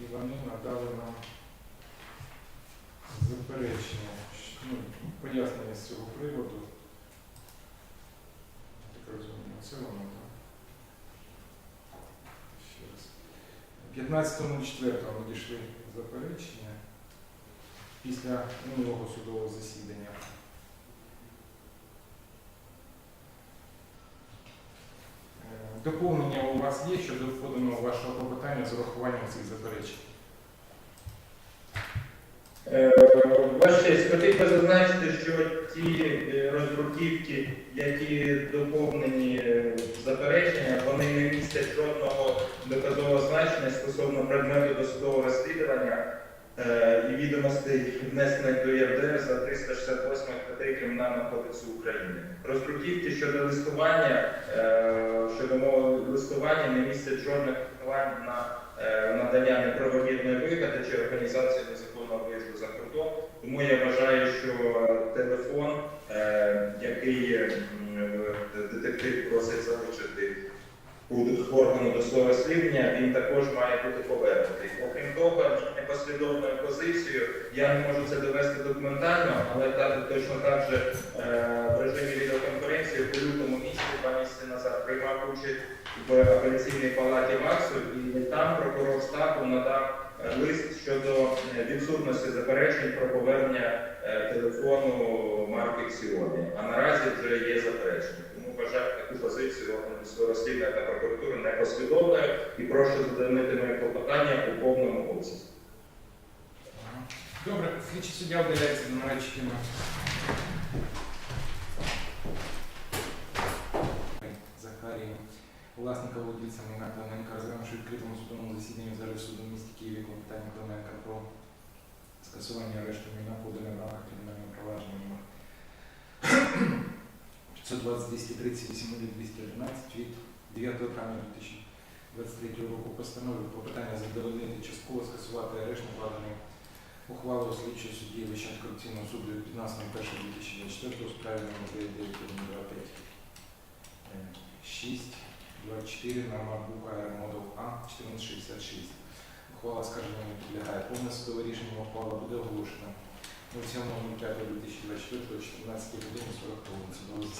і вони надали нам заперечення, ну, пояснення з цього приводу. Так розумію, це воно, так? Ще раз. 15.04 надійшли заперечення після минулого судового засідання. Доповнення у вас є щодо поданого вашого клопотання з урахуванням цих заперечень? Е, Ваша честь, хотів би зазначити, що ті е, роздруківки, які доповнені е, заперечення, вони не містять жодного доказового значення стосовно предмету досудового розслідування е, і відомостей, внесених до ЄРДР за 368 статтею Кримінального кодексу України. Роздруківки щодо листування, е, листування не містять жодних посилань на е, надання неправомірної вигоди чи організації незаконного виїзду за кордон. Тому я вважаю, що телефон, е, який е, детектив просить залучити у органу до свого розслідування, він також має бути повернутий. Окрім того, непослідовною позицією я не можу це довести документально, але так точно так же е, в режимі відеоконференції у лютому місяці два місяці назад приймав участь в апеляційній палаті ВАКСу, і там прокурор Стахов надав е, лист щодо е, відсутності заперечень про повернення телефону марки Xiaomi. А наразі вже є заперечення. Тому вважаю таку позицію розслідування та прокуратури непослідовною і прошу задовольнити моє клопотання у повному обсязі. Добре, слідчий суддя вдаляється до наречки на Захарії, власника владельця майна Клименка, розглянувши відкритому судовому засіданні в залі суду в місті Києві клопотання Клименка про скасування арешту майна подане в рамках кримінального провадження номер 520 230 211 від 9 травня 2023 року. Постанови про питання задовольнити частково скасувати арешт накладений ухвалою слідчої судді Вищого корупційного суду від 15.01.2024 у справі номер 9925 6 24 на Марбука Аеромодел А 1466. Ухвала скарження не підлягає повне судове рішення, ухвала буде оголошена 07.05.2024 14 годині 40 хвилин.